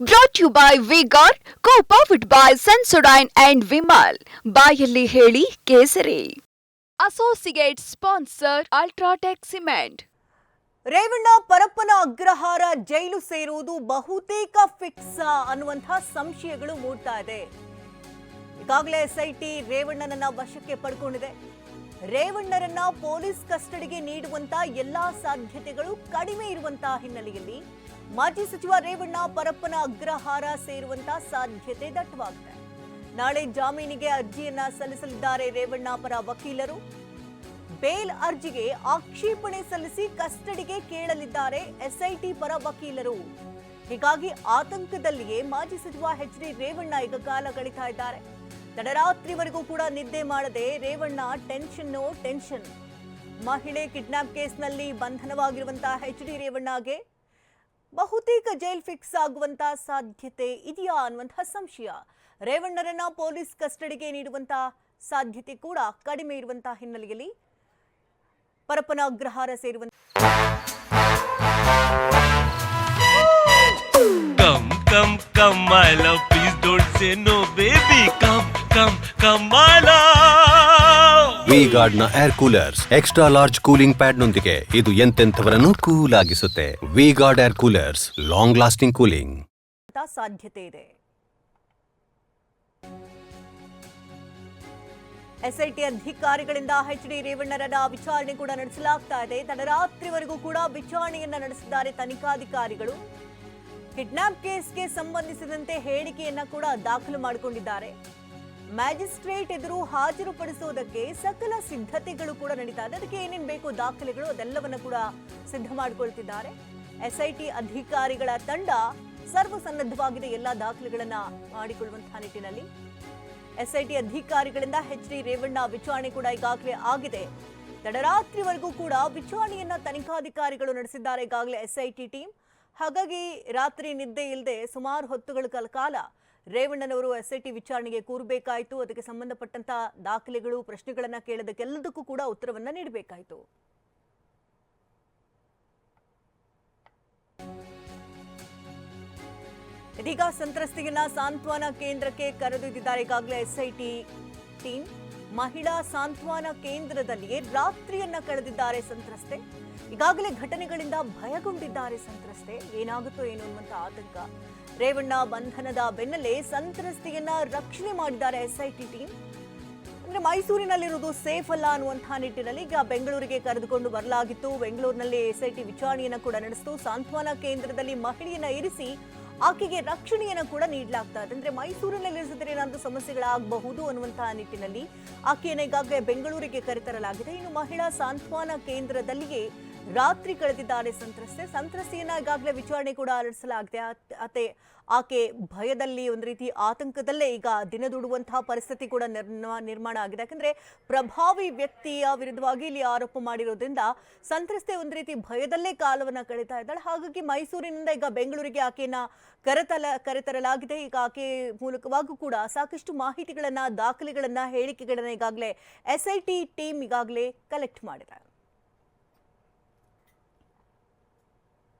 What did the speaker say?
Brought you by V Guard co powered by Sensodyne and Vimal ಬಾಯಲ್ಲಿ ಹೇಳಿ ಕೇಸರಿ. Associate sponsor UltraTech cement Revanna Parappana Agrahara jail ಸೇರುವುದು ಬಹುತೇಕ fix ಅನ್ನುವಂತಹ ಸಂಶಯಗಳು ಮೂಡ್ತಾ ಇದೆ. ಈಗಾಗಲೇ ಎಸ್ಐಟಿ ರೇವಣ್ಣನನ್ನ ವಶಕ್ಕೆ ಪಡ್ಕೊಂಡಿದೆ. ರೇವಣ್ಣರನ್ನ ಪೊಲೀಸ್ ಕಸ್ಟಡಿಗೆ ನೀಡುವಂತ ಎಲ್ಲಾ ಸಾಧ್ಯತೆಗಳು ಕಡಿಮೆ ಇರುವಂತಹ ಹಿನ್ನೆಲೆಯಲ್ಲಿ ಮಾಜಿ ಸಚಿವ ರೇವಣ್ಣ ಪರಪ್ಪನ ಅಗ್ರಹಾರ ಸೇರುವಂತ ಸಾಧ್ಯತೆ ದಟ್ಟವಾಗಿದೆ. ನಾಳೆ ಜಾಮೀನಿಗೆ ಅರ್ಜಿಯನ್ನ ಸಲ್ಲಿಸಲಿದ್ದಾರೆ ರೇವಣ್ಣ ಪರ ವಕೀಲರು. ಬೇಲ್ ಅರ್ಜಿಗೆ ಆಕ್ಷೇಪಣೆ ಸಲ್ಲಿಸಿ ಕಸ್ಟಡಿಗೆ ಕೇಳಲಿದ್ದಾರೆ ಎಸ್ಐಟಿ ಪರ ವಕೀಲರು. ಹೀಗಾಗಿ ಆತಂಕದಲ್ಲಿಯೇ ಮಾಜಿ ಸಚಿವ ಎಚ್ ಡಿ ರೇವಣ್ಣ ಈಗ ಕಾಲ ಕಳೀತಾ ಇದ್ದಾರೆ. ತಡರಾತ್ರಿವರೆಗೂ ಕೂಡ ನಿದ್ದೆ ಮಾಡದೆ ರೇವಣ್ಣ ಟೆನ್ಷನ್ ಟೆನ್ಷನ್. ಮಹಿಳೆ ಕಿಡ್ನಾಪ್ ಕೇಸ್ನಲ್ಲಿ ಬಂಧನವಾಗಿರುವಂತಹ ಎಚ್ ಡಿ ರೇವಣ್ಣಗೆ ಬಹುತೇಕ ಜೈಲ್ ಫಿಕ್ಸ್ ಆಗುವಂತ ಸಾಧ್ಯತೆ ಇದೆಯಾ ಅನ್ನುವಂತಹ ಸಂಶಯ ರೇವಣ್ಣರನ್ನ ಪೊಲೀಸ್ ಕಸ್ಟಡಿಗೆ ನೀಡುವಂತ ಸಾಧ್ಯತೆ ಕೂಡ ಕಡಿಮೆ ಇರುವಂತಹ ಹಿನ್ನೆಲೆಯಲ್ಲಿ ಪರಪನ ಅಗ್ರಹಾರ ಸೇರುವಂತ Come, come come, my my love. V ಗಾರ್ಡ್ನ air coolers extra large cooling pad ನೊಂದಿಗೆ ಇದು ಎಂತೆಂಥವರನ್ನು cool ಆಗಿಸುತ್ತೆ. V guard air coolers long lasting cooling ಸಾಧ್ಯತೆ ಇದೆ. ಎಸ್ಐಟಿ ಅಧಿಕಾರಿಗಳಿಂದ ಎಚ್ ಡಿ ರೇವಣ್ಣರನ್ನ ವಿಚಾರಣೆ ಕೂಡ ನಡೆಸಲಾಗ್ತಾ ಇದೆ. ತಡರಾತ್ರಿವರೆಗೂ ಕೂಡ ವಿಚಾರಣೆಯನ್ನ ನಡೆಸಿದ್ದಾರೆ ತನಿಖಾಧಿಕಾರಿಗಳು. ಕಿಡ್ನಾಪ್ ಕೇಸ್ಗೆ ಸಂಬಂಧಿಸಿದಂತೆ ಹೇಳಿಕೆಯನ್ನ ಕೂಡ ದಾಖಲು ಮಾಡಿಕೊಂಡಿದ್ದಾರೆ. ಮ್ಯಾಜಿಸ್ಟ್ರೇಟ್ ಎದುರು ಹಾಜರುಪಡಿಸುವುದಕ್ಕೆ ಸಕಲ ಸಿದ್ಧತೆಗಳು ಕೂಡ ನಡೀತಾ ಇದೆ. ಅದಕ್ಕೆ ಏನೇನು ಬೇಕು, ದಾಖಲೆಗಳು ಅದೆಲ್ಲವನ್ನ ಕೂಡ ಸಿದ್ಧ ಮಾಡಿಕೊಳ್ತಿದ್ದಾರೆ. ಎಸ್ಐಟಿ ಅಧಿಕಾರಿಗಳ ತಂಡ ಸರ್ವಸನ್ನದ್ಧವಾಗಿದೆ ಎಲ್ಲ ದಾಖಲೆಗಳನ್ನ ಮಾಡಿಕೊಳ್ಳುವಂತಹ ನಿಟ್ಟಿನಲ್ಲಿ. ಎಸ್ಐಟಿ ಅಧಿಕಾರಿಗಳಿಂದ ಎಚ್ ಡಿ ರೇವಣ್ಣ ವಿಚಾರಣೆ ಕೂಡ ಈಗಾಗಲೇ ಆಗಿದೆ. ತಡರಾತ್ರಿವರೆಗೂ ಕೂಡ ವಿಚಾರಣೆಯನ್ನ ತನಿಖಾಧಿಕಾರಿಗಳು ನಡೆಸಿದ್ದಾರೆ ಈಗಾಗಲೇ ಎಸ್ಐಟಿ ಟೀಮ್. ಹಾಗಾಗಿ ರಾತ್ರಿ ನಿದ್ದೆ ಇಲ್ಲದೆ ಸುಮಾರು ಹೊತ್ತುಗಳ ಕಾಲ ಕಾಲ ರೇವಣ್ಣನವರು ಎಸ್ಐಟಿ ವಿಚಾರಣೆಗೆ ಕೂರಬೇಕಾಯಿತು. ಅದಕ್ಕೆ ಸಂಬಂಧಪಟ್ಟಂತಹ ದಾಖಲೆಗಳು, ಪ್ರಶ್ನೆಗಳನ್ನ ಕೇಳೋದಕ್ಕೆಲ್ಲದಕ್ಕೂ ಕೂಡ ಉತ್ತರವನ್ನ ನೀಡಬೇಕಾಯಿತು. ಇದೀಗ ಸಂತ್ರಸ್ತೆಯನ್ನ ಸಾಂತ್ವನ ಕೇಂದ್ರಕ್ಕೆ ಕರೆದೊಯ್ದಿದ್ದಾರೆ. ಈಗಾಗಲೇ ಎಸ್ಐಟಿ ಟೀಮ್ ಮಹಿಳಾ ಸಾಂತ್ವನ ಕೇಂದ್ರದಲ್ಲಿಯೇ ರಾತ್ರಿಯನ್ನ ಕಳೆದಿದ್ದಾರೆ ಸಂತ್ರಸ್ತೆ. ಈಗಾಗಲೇ ಘಟನೆಗಳಿಂದ ಭಯಗೊಂಡಿದ್ದಾರೆ ಸಂತ್ರಸ್ತೆ. ಏನಾಗುತ್ತೋ ಏನು ಅನ್ನುವಂತ ಆತಂಕ. ರೇವಣ್ಣ ಬಂಧನದ ಬೆನ್ನಲ್ಲೇ ಸಂತ್ರಸ್ತೆಯನ್ನ ರಕ್ಷಣೆ ಮಾಡಿದ್ದಾರೆ ಎಸ್ಐಟಿ ಟೀಮ್ ಅಂದ್ರೆ ಮೈಸೂರಿನಲ್ಲಿರುವುದು ಸೇಫ್ ಅಲ್ಲ ಅನ್ನುವಂತಹ ನಿಟ್ಟಿನಲ್ಲಿ ಈಗ ಬೆಂಗಳೂರಿಗೆ ಕರೆದುಕೊಂಡು ಬರಲಾಗಿತ್ತು. ಬೆಂಗಳೂರಿನಲ್ಲಿ ಎಸ್ಐಟಿ ವಿಚಾರಣೆಯನ್ನ ಕೂಡ ನಡೆಸಿತು. ಸಾಂತ್ವನ ಕೇಂದ್ರದಲ್ಲಿ ಮಹಿಳೆಯನ್ನ ಇರಿಸಿ ಆಕೆಗೆ ರಕ್ಷಣೆಯನ್ನು ಕೂಡ ನೀಡಲಾಗ್ತಾ ಇದೆ. ಅಂದ್ರೆ ಮೈಸೂರಿನಲ್ಲಿ ಇರಿಸಿದ್ರೆ ಏನಾದರೂ ಸಮಸ್ಯೆಗಳಾಗಬಹುದು ಅನ್ನುವಂತಹ ನಿಟ್ಟಿನಲ್ಲಿ ಆಕೆಯನ್ನು ಈಗಾಗಲೇ ಬೆಂಗಳೂರಿಗೆ ಕರೆತರಲಾಗಿದೆ. ಇನ್ನು ಮಹಿಳಾ ಸಾಂತ್ವನ ಕೇಂದ್ರದಲ್ಲಿಯೇ ರಾತ್ರಿ ಕಳೆದಿದ್ದಾರೆ ಸಂತ್ರಸ್ತೆ. ಸಂತ್ರಸ್ತೆಯನ್ನ ಈಗಾಗಲೇ ವಿಚಾರಣೆ ಕೂಡ ನಡೆಸಲಾಗಿದೆ ಅತ್ತೆ, ಆಕೆ ಭಯದಲ್ಲಿ ಒಂದು ರೀತಿ ಆತಂಕದಲ್ಲೇ ಈಗ ದಿನದೂಡುವಂತಹ ಪರಿಸ್ಥಿತಿ ಕೂಡ ನಿರ್ಮ- ನಿರ್ಮಾಣ ಆಗಿದೆ. ಯಾಕಂದ್ರೆ ಪ್ರಭಾವಿ ವ್ಯಕ್ತಿಯ ವಿರುದ್ಧವಾಗಿ ಇಲ್ಲಿ ಆರೋಪ ಮಾಡಿರೋದ್ರಿಂದ ಸಂತ್ರಸ್ತೆ ಒಂದು ರೀತಿ ಭಯದಲ್ಲೇ ಕಾಲವನ್ನ ಕಳೀತಾ ಇದ್ದಾಳೆ. ಹಾಗಾಗಿ ಮೈಸೂರಿನಿಂದ ಈಗ ಬೆಂಗಳೂರಿಗೆ ಆಕೆಯನ್ನ ಕರೆತಲ, ಕರೆತರಲಾಗಿದೆ. ಈಗ ಆಕೆ ಮೂಲಕವಾಗೂ ಕೂಡ ಸಾಕಷ್ಟು ಮಾಹಿತಿಗಳನ್ನ, ದಾಖಲೆಗಳನ್ನ, ಹೇಳಿಕೆಗಳನ್ನ ಈಗಾಗಲೇ ಎಸ್ಐಟಿ ಟೀಮ್ ಈಗಾಗಲೇ ಕಲೆಕ್ಟ್ ಮಾಡಿದೆ.